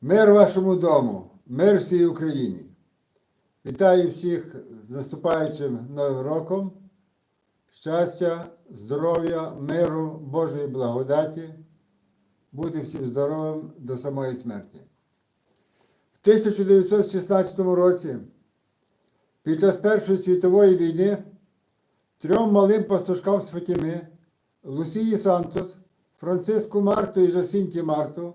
Мир вашому дому, мир всій Україні. Вітаю всіх з наступаючим Новим роком. Щастя, здоров'я, миру, Божої благодаті. Бути всім здоровим до самої смерті. В 1916 році, під час Першої світової війни, трьом малим пастушкам з Фатіми, Лусії Сантос, Франциску Марту і Жасінті Марту,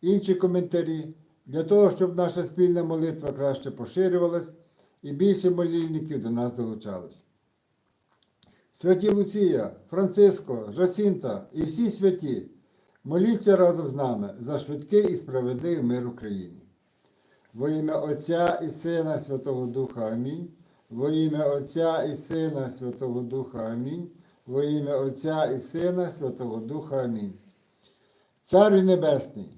інші коментарі, для того, щоб наша спільна молитва краще поширювалась і більше молільників до нас долучалось. Святі Луція, Франциско, Жасінта і всі святі, моліться разом з нами за швидкий і справедливий мир Україні. Во ім'я Отця і Сина Святого Духа Амінь. Во ім'я Отця і Сина Святого Духа Амінь. Во ім'я Отця і Сина Святого Духа Амінь. Царю Небесний,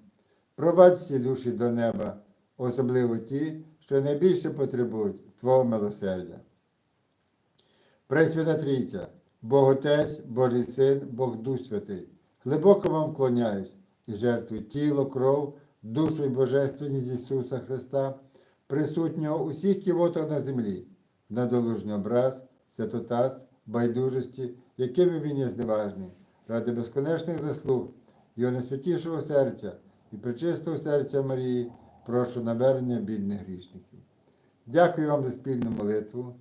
провадь всі душі до неба, особливо ті, що найбільше потребують Твого милосердя. Пресвята Трійця, Бог Отець, Божий Син, Бог Дух Святий, глибоко вам вклоняюсь і жертвую тіло, кров, душу і божественність Ісуса Христа, присутнього у всіх ківотах на землі, на долужний образ, святотатств, байдужості, якими він є зневажний, ради безконечних заслуг, Його найсвятішого серця і причистого серця Марії, прошу навернення бідних грішників. Дякую вам за спільну молитву.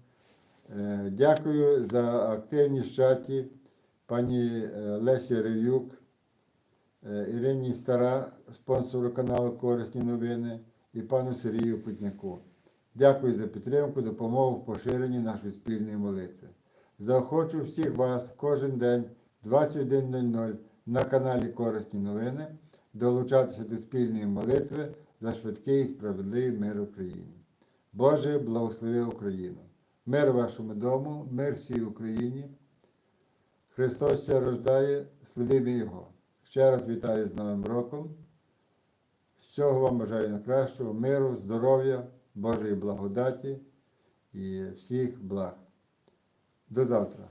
Е, Дякую за активність в чаті пані е, Лесі Рев'юк, е, Ірині Стара, спонсору каналу Корисні новини, і пану Сергію Путняку. Дякую за підтримку, допомогу в поширенні нашої спільної молитви. Заохочу всіх вас кожен день 21.00 на каналі Корисні новини долучатися до спільної молитви за швидкий і справедливий мир Україні. Боже, благослови Україну! Мир вашому дому, мир всій Україні. Христос ся рождає, славімо Його. Ще раз вітаю з Новим роком. Всього вам бажаю найкращого, миру, здоров'я, Божої благодаті і всіх благ. До завтра.